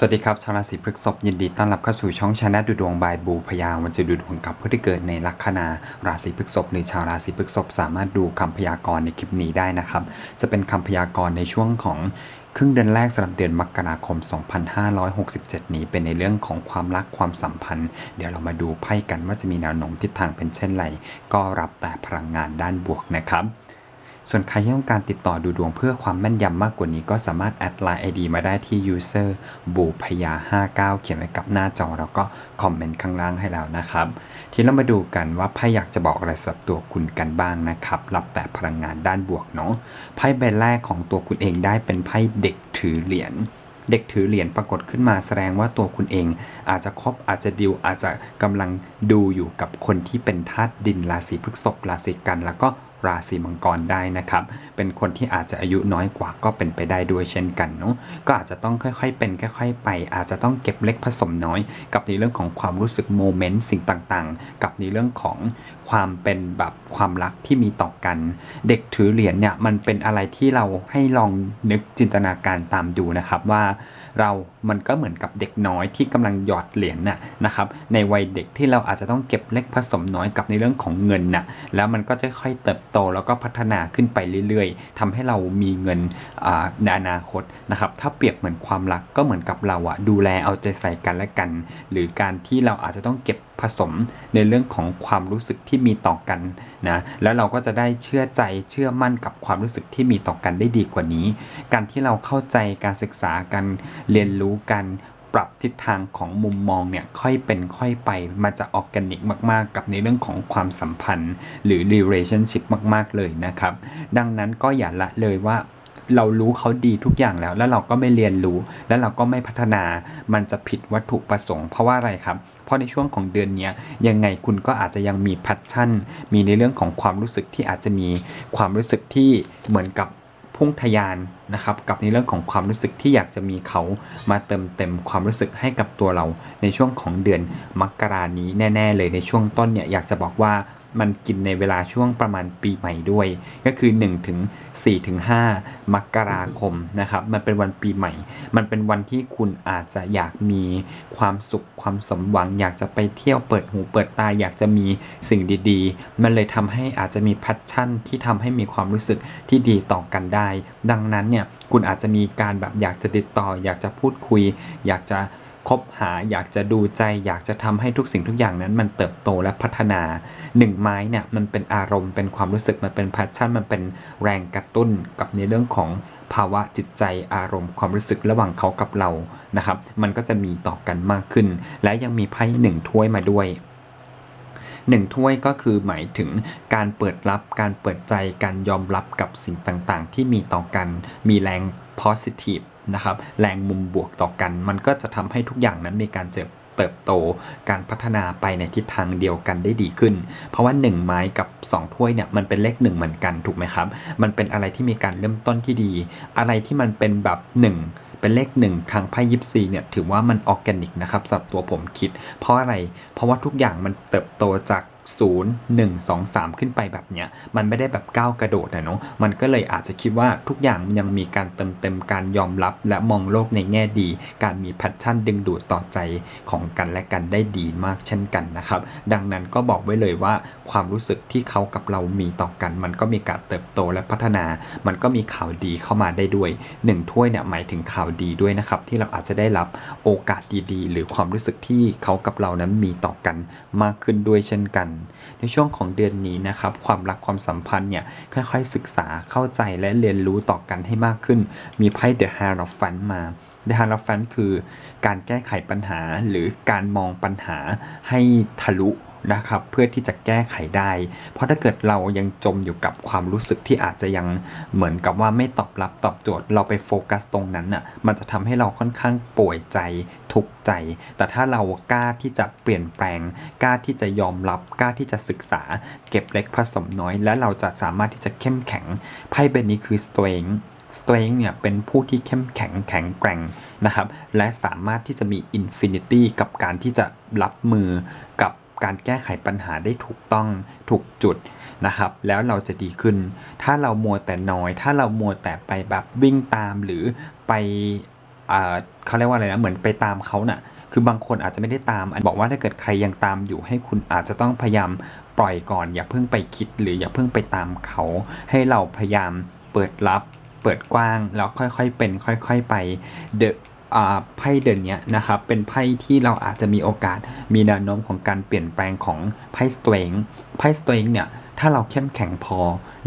สวัสดีครับชาวราศีพฤษภยินดีต้อนรับเข้าสู่ช่องชาแนลดูดวงบายบูพยาวันจะดูดวงกับผู้ที่เกิดในลัคนาราศีพฤษภหรือชาวราศีพฤษภสามารถดูคำพยากรณ์ในคลิปนี้ได้นะครับ จะเป็นคำพยากรณ์ในช่วงของครึ่งเดือนแรกสำหรับเดือนมกราคม 2567 นี้เป็นในเรื่องของความรักความสัมพันธ์ เดี๋ยวเรามาดูไพ่กันว่าจะมีแนวโน้มทิศทางเป็นเช่นไรก็รับแต่พลังงานด้านบวกนะครับ ส่วนใครที่ต้องการติดต่อดูดวงเพื่อความแม่นยำมากกว่านี้ก็สามารถแอดไลน์ ID มาได้ที่ user บูพยา59 เขียนไว้กับหน้าจอ แล้วก็คอมเมนต์ข้างล่างให้แล้วนะครับ ทีนี้เรามาดูกันว่าไพ่อยากจะบอกอะไรสำหรับตัวคุณกันบ้างนะครับรับแต่พลังงานด้านบวกเนาะไพ่ใบแรกของตัวคุณเองได้เป็นไพ่เด็กถือเหรียญเด็กถือเหรียญปรากฏขึ้นมาแสดงว่าตัวคุณเอง อาจจะคบอาจจะดิวอาจจะกำลังดูอยู่กับคนที่เป็นธาตุดินราศีพฤษภราศีกัน แล้วก็ ราศีมังกรได้นะครับ เป็นคนที่อาจจะอายุน้อยกว่าก็เป็นไปได้ด้วยเช่นกันเนาะก็อาจจะต้องค่อยๆ เป็นค่อยๆ ไป อาจจะต้องเก็บเล็กผสมน้อย กับในเรื่องของความรู้สึกโมเมนต์สิ่งต่างๆ กับในเรื่องของความเป็นแบบความรักที่มีต่อกัน เด็กถือเหรียญเนี่ยมันเป็นอะไรที่เราให้ลองนึกจินตนาการตามดูนะครับว่า เรามันก็เหมือนกับเด็กน้อยที่กำลังหยอดเหรียญน่ะนะครับในวัยเด็กที่เราอาจจะต้องเก็บเล็กผสมน้อยกับในเรื่องของเงินน่ะแล้วมันก็จะค่อยเติบโตแล้วก็พัฒนาขึ้นไปเรื่อยๆทำให้เรามีเงินในอนาคตนะครับถ้าเปรียบเหมือนความรักก็เหมือนกับเราอะดูแลเอาใจใส่กันและกัน หรือการที่เราอาจจะต้องเก็บ ผสมในเรื่องของความรู้สึกที่มีต่อกันนะแล้วเราก็จะได้เชื่อใจเชื่อมั่นกับความรู้สึกที่มีต่อกันได้ดีกว่านี้ การที่เราเข้าใจการศึกษากันเรียนรู้กันปรับทิศทางของมุมมองเนี่ยค่อยเป็นค่อยไปมันจะออร์แกนิกมาก ๆ กับในเรื่องของความสัมพันธ์ หรือ relationship มาก ๆ เลยนะครับ ดังนั้นก็อย่าละเลยว่าเรารู้เขาดีทุกอย่างแล้ว แล้วเราก็ไม่เรียนรู้ แล้วเราก็ไม่พัฒนา มันจะผิดวัตถุประสงค์ เพราะว่าอะไรครับ เพราะในช่วงของเดือนนี้ยังไงคุณก็อาจจะยังมีแพชชั่น มีในเรื่องของความรู้สึกที่อาจจะมีความรู้สึกที่เหมือนกับพุ่งทะยานนะครับกับในเรื่องของความรู้สึกที่อยากจะมีเขามาเติมเต็มความรู้สึกให้กับตัวเราในช่วงของเดือนมกรานี้แน่ ๆ เลยในช่วงต้นเนี่ยอยากจะบอกว่า มันกินในเวลาช่วงประมาณปีใหม่ด้วย ก็คือ1ถึง4ถึง5มกราคมนะครับ มันเป็นวันปีใหม่ มันเป็นวันที่คุณอาจจะอยากมีความสุขความสมหวัง อยากจะไปเที่ยวเปิดหูเปิดตาอยากจะมีสิ่งดีๆ มันเลยทำให้อาจจะมีแพชชั่นที่ทำให้มีความรู้สึกที่ดีต่อกันได้ ดังนั้นเนี่ยคุณอาจจะมีการแบบอยากจะติดต่อ อยากจะพูดคุย อยากจะ คบหาอยากจะดูใจ อยากจะทำให้ทุกสิ่งทุกอย่างนั้น มันเติบโตและพัฒนาหนึ่งไม้เนี่ยมันเป็นอารมณ์เป็นความรู้สึกมันเป็นแพชชั่น มันเป็นแรงกระตุ้นกับในเรื่องของภาวะจิตใจอารมณ์ความรู้สึกระหว่างเขากับเรานะครับ มันก็จะมีต่อกันมากขึ้น และยังมีไพ่หนึ่งถ้วยมาด้วยหนึ่งถ้วยก็คือหมายถึงการเปิดรับการเปิดใจการยอมรับกับสิ่งต่างๆ ที่มีต่อกันมีแรง positive นะครับแรงมุมบวกต่อกัน มันก็จะทำให้ทุกอย่างนั้นมีการเจริญเติบโต การพัฒนาไปในทิศทางเดียวกันได้ดีขึ้น เพราะว่า 1 ไม้กับ 2 ถ้วยเนี่ยมันเป็นเลข1เหมือนกันถูกไหมครับ มันเป็นอะไรที่มีการเริ่มต้นที่ดี อะไรที่มันเป็นแบบ 1เป็นเลข1ทางไพ่ยิปซีเนี่ยถือว่ามันออร์แกนิกนะครับสำหรับตัวผมคิด เพราะอะไร เพราะว่าทุกอย่างมันเติบโตจาก 0 1 2 3 ขึ้นไปแบบเนี้ยมันไม่ได้แบบก้าวกระโดดนะเนาะมันก็เลยอาจจะคิดว่าทุกอย่างมันยังมีการเติมเต็มการยอมรับ และมองโลกในแง่ดี การมีแพชชั่นดึงดูดต่อใจของกันและกันได้ดีมากเช่นกันนะครับ ดังนั้นก็บอกไว้เลยว่า ความรู้สึกที่เขากับเรามีต่อกัน มันก็มีการเติบโตและพัฒนา มันก็มีข่าวดีเข้ามาได้ด้วยหนึ่งถ้วยเนี่ยหมายถึงข่าวดีด้วยนะครับที่เราอาจจะได้รับโอกาสดีๆ หรือความรู้สึกที่เขากับเรานั้นมีต่อกันมากขึ้นด้วยเช่นกัน ในช่วงของเดือนนี้นะครับความรักความสัมพันธ์เนี่ยค่อยๆศึกษาเข้าใจและเรียนรู้ต่อกันให้มากขึ้น มีไพ่ The Hierophant มา The Hierophant คือการแก้ไขปัญหาหรือการมองปัญหาให้ทะลุ นะครับเพื่อที่จะแก้ไขได้ เพราะถ้าเกิดเรายังจมอยู่กับความรู้สึกที่อาจจะยังเหมือนกับว่าไม่ตอบรับตอบโจทย์ เราไปโฟกัสตรงนั้นน่ะมันจะทำให้เราค่อนข้างป่วยใจทุกข์ใจ แต่ถ้าเรากล้าที่จะเปลี่ยนแปลง กล้าที่จะยอมรับกล้าที่จะศึกษา เก็บเล็กผสมน้อย และเราจะสามารถที่จะเข้มแข็งไพ่ใบนี้คือ strength strength เนี่ยเป็นผู้ที่เข้มแข็งแข็งแกร่งนะครับและสามารถที่จะมี infinity กับการที่จะรับมือกับ การแก้ไขปัญหาได้ถูกต้องถูกจุดนะครับ แล้วเราจะดีขึ้น ถ้าเรามัวแต่น้อย ถ้าเรามัวแต่ไปแบบวิ่งตามหรือไปอ่าเขาเรียกว่าอะไรนะเหมือนไปตามเขาน่ะคือบางคนอาจจะไม่ได้ตาม อันบอกว่าถ้าเกิดใครยังตามอยู่ให้คุณอาจจะต้องพยายามปล่อยก่อน อย่าเพิ่งไปคิดหรืออย่าเพิ่งไปตามเขา ให้เราพยายามเปิดรับ เปิดกว้างแล้วค่อยๆเป็น ค่อย ๆ ไปเดอะ ไพ่เดินนี้นะครับเป็นไพ่ที่เราอาจจะมีโอกาสมีแนวโน้มของการเปลี่ยนแปลงของไพ่สเตงไพ่สเตงเนี่ยถ้าเราเข้มแข็งพอ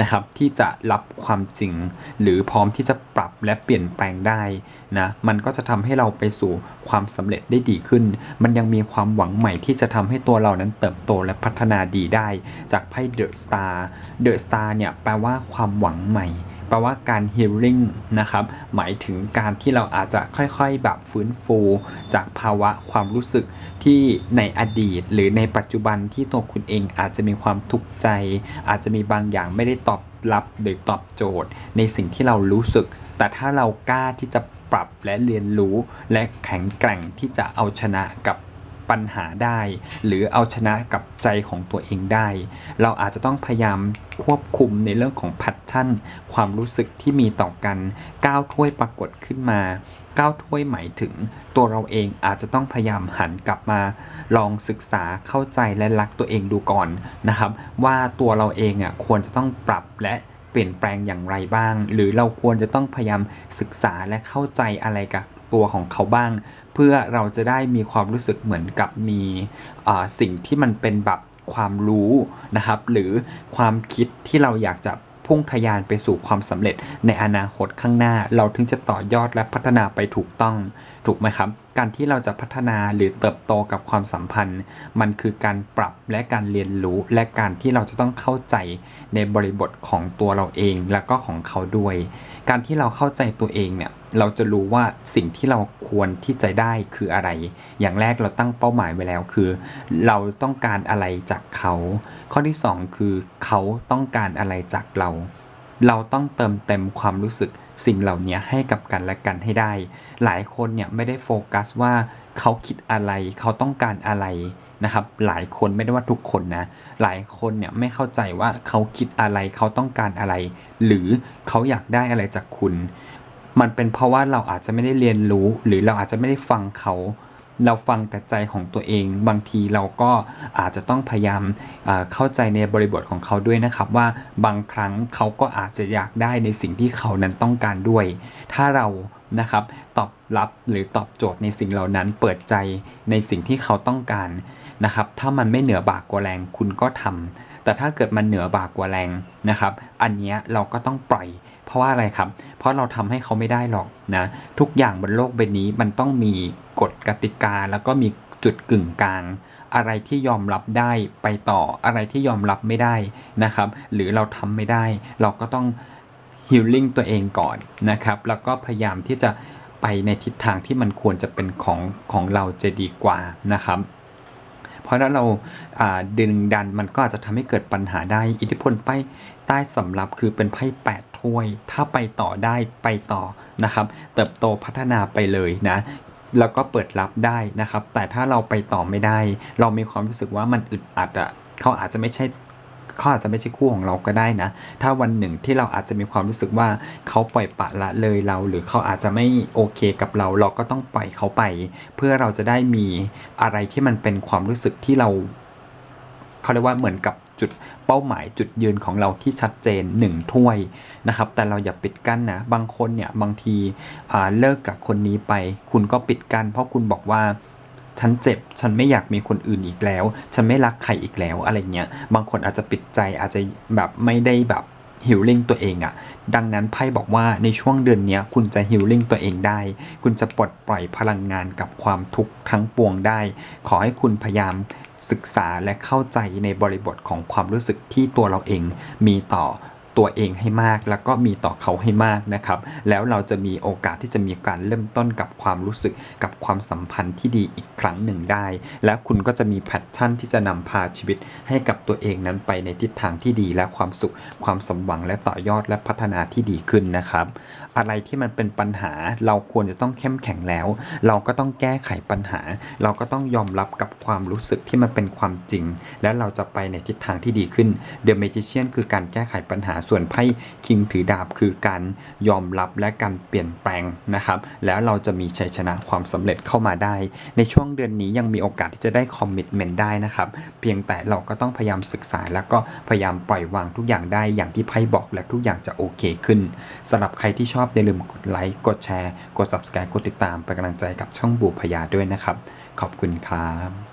นะครับที่จะรับความจริง หรือพร้อมที่จะปรับและเปลี่ยนแปลงได้นะมันก็จะทำให้เราไปสู่ความสำเร็จได้ดีขึ้น มันยังมีความหวังใหม่ที่จะทำให้ตัวเรานั้นเติบโตและพัฒนาดีได้ จากไพ่เดอะสตาร์เดอะสตาร์เนี่ยแปลว่าความหวังใหม่ แปลว่าการ healing นะครับ หมายถึงการที่เราอาจจะค่อยๆ แบบฟื้นฟู จากภาวะความรู้สึกที่ในอดีต หรือในปัจจุบันที่ตัวคุณเองอาจจะมีความทุกข์ใจ อาจจะมีบางอย่างไม่ได้ตอบรับหรือตอบโจทย์ ในสิ่งที่เรารู้สึก แต่ถ้าเรากล้าที่จะปรับและเรียนรู้ และแข็งแกร่งที่จะเอาชนะกับ ปัญหาได้ หรือเอาชนะกับใจของตัวเองได้ เราอาจจะต้องพยายามควบคุมในเรื่องของพัชชั่น ความรู้สึกที่มีต่อกันก้าวถ้วยปรากฏขึ้นมาก้าวถ้วยหมายถึงตัวเราเองอาจจะต้องพยายามหันกลับมา ลองศึกษาเข้าใจและรักตัวเองดูก่อนนะครับ ว่าตัวเราเองอะควรจะต้องปรับและ เปลี่ยนแปลงอย่างไรบ้าง หรือเราควรจะต้องพยายามศึกษาและเข้าใจอะไรกับตัวของเขาบ้าง เพื่อเราจะได้มีความรู้สึกเหมือนกับมีสิ่งที่มันเป็นแบบความรู้นะครับ หรือความคิดที่เราอยากจะพุ่งทะยานไปสู่ความสำเร็จในอนาคตข้างหน้า เราถึงจะต่อยอดและพัฒนาไปถูกต้อง ถูกไหมครับ การที่เราจะพัฒนาหรือเติบโตกับความสัมพันธ์ มันคือการปรับและการเรียนรู้ และการที่เราจะต้องเข้าใจในบริบทของตัวเราเองแล้วก็ของเขาด้วย การที่เราเข้าใจตัวเองเนี่ยเราจะรู้ว่าสิ่งที่เราควรที่จะได้คืออะไร อย่างแรกเราตั้งเป้าหมายไว้แล้วคือ เราต้องการอะไรจากเขา ข้อที่สองคือเขาต้องการอะไรจากเรา เราต้องเติมเต็มความรู้สึกสิ่งเหล่านี้ให้กับกันและกันให้ได้ หลายคนเนี่ยไม่ได้โฟกัสว่าเขาคิดอะไร เขาต้องการอะไรนะครับ หลายคนไม่ได้ว่าทุกคนนะ หลายคนเนี่ยไม่เข้าใจว่าเขาคิดอะไร เขาต้องการอะไร หรือเขาอยากได้อะไรจากคุณ มันเป็นเพราะว่าเราอาจจะไม่ได้เรียนรู้ หรือเราอาจจะไม่ได้ฟังเขา เราฟังแต่ใจของตัวเอง บางทีเราก็อาจจะต้องพยายามเข้าใจในบริบทของเขาด้วยนะครับว่าบางครั้งเขาก็อาจจะอยากได้ในสิ่งที่เขานั้นต้องการด้วย ถ้าเรานะครับตอบรับหรือตอบโจทย์ในสิ่งเหล่านั้นเปิดใจในสิ่งที่เขาต้องการนะครับ ถ้ามันไม่เหนือบากกว่าแรงคุณก็ทำแต่ถ้าเกิดมันเหนือบากกว่าแรงนะครับ อันนี้เราก็ต้องปล่อย เพราะว่าอะไรครับ เพราะเราทำให้เขาไม่ได้หรอกนะ ทุกอย่างบนโลกใบนี้มันต้องมีกฎกติกาแล้วก็มีจุดกึ่งกลาง อะไรที่ยอมรับได้ไปต่ออะไรที่ยอมรับไม่ได้นะครับ หรือเราทำไม่ได้ เราก็ต้องฮิลลิ่งตัวเองก่อนนะครับ แล้วก็พยายามที่จะไปในทิศทางที่มันควรจะเป็นของของเราจะดีกว่านะครับ เพราะถ้าเราาดึงดันมันก็อาจจะทำให้เกิดปัญหาได้อิทธิพลไป ใต้สำรับคือเป็นไพ่แปดถ้วย ถ้าไปต่อได้ไปต่อนะครับ เติบโตพัฒนาไปเลยนะแล้วก็เปิดรับได้นะครับ แต่ถ้าเราไปต่อไม่ได้ เรามีความรู้สึกว่ามันอึดอัดอะเขาอาจจะไม่ใช่เขาอาจจะไม่ใช่คู่ของเราก็ได้นะ ถ้าวันหนึ่งที่เราอาจจะมีความรู้สึกว่าเขาปล่อยปะละเลยเรา หรือเขาอาจจะไม่โอเคกับเรา เราก็ต้องปล่อยเขาไป เพื่อเราจะได้มีอะไรที่มันเป็นความรู้สึกที่เราเขาเรียกว่าเหมือนกับ จุดเป้าหมายจุดยืนของเราที่ชัดเจนหนึ่งถ้วยนะครับ แต่เราอย่าปิดกั้นนะ บางคนเนี่ยบางทีเลิกกับคนนี้ไป คุณก็ปิดกั้นเพราะคุณบอกว่าฉันเจ็บ ฉันไม่อยากมีคนอื่นอีกแล้ว ฉันไม่รักใครอีกแล้วอะไรเงี้ย บางคนอาจจะปิดใจอาจจะแบบไม่ได้แบบฮิลลิ่งตัวเองอะ่ะดังนั้นไพ่บอกว่าในช่วงเดือนนี้คุณจะฮิลลิ่งตัวเองได้ คุณจะปลดปล่อยพลังงานกับความทุกข์ทั้งปวงได้ ขอให้คุณพยายาม ศึกษาและเข้าใจในบริบทของความรู้สึกที่ตัวเราเองมีต่อ ตัวเองให้มาก แล้วก็มีต่อเขาให้มากนะครับ แล้วเราจะมีโอกาสที่จะมีการเริ่มต้นกับความรู้สึกกับความสัมพันธ์ที่ดีอีกครั้งหนึ่งได้ และคุณก็จะมีแพชชั่นที่จะนำพาชีวิตให้กับตัวเองนั้นไปในทิศทางที่ดี และความสุข ความสมหวังและต่อยอดและพัฒนาที่ดีขึ้นนะครับ อะไรที่มันเป็นปัญหาเราควรจะต้องเข้มแข็งแล้ว เราก็ต้องแก้ไขปัญหา เราก็ต้องยอมรับกับความรู้สึกที่มันเป็นความจริง และเราจะไปในทิศทางที่ดีขึ้น The Magician คือการแก้ไขปัญหาส่วนไพ่คิงถือดาบคือการยอมรับและการเปลี่ยนแปลงนะครับ แล้วเราจะมีชัยชนะความสำเร็จเข้ามาได้ ในช่วงเดือนนี้ยังมีโอกาสที่จะได้คอมมิชเมนต์ได้นะครับ เพียงแต่เราก็ต้องพยายามศึกษาแล้วก็พยายามปล่อยวางทุกอย่างได้อย่างที่ไพ่บอกและทุกอย่างจะโอเคขึ้นสำหรับใครที่ชอบอย่าลืมกดไลค์กดแชร์ กด subscribe กดติดตามเป็นกำลังใจกับช่องบูพยาด้วยนะครับ ขอบคุณครับ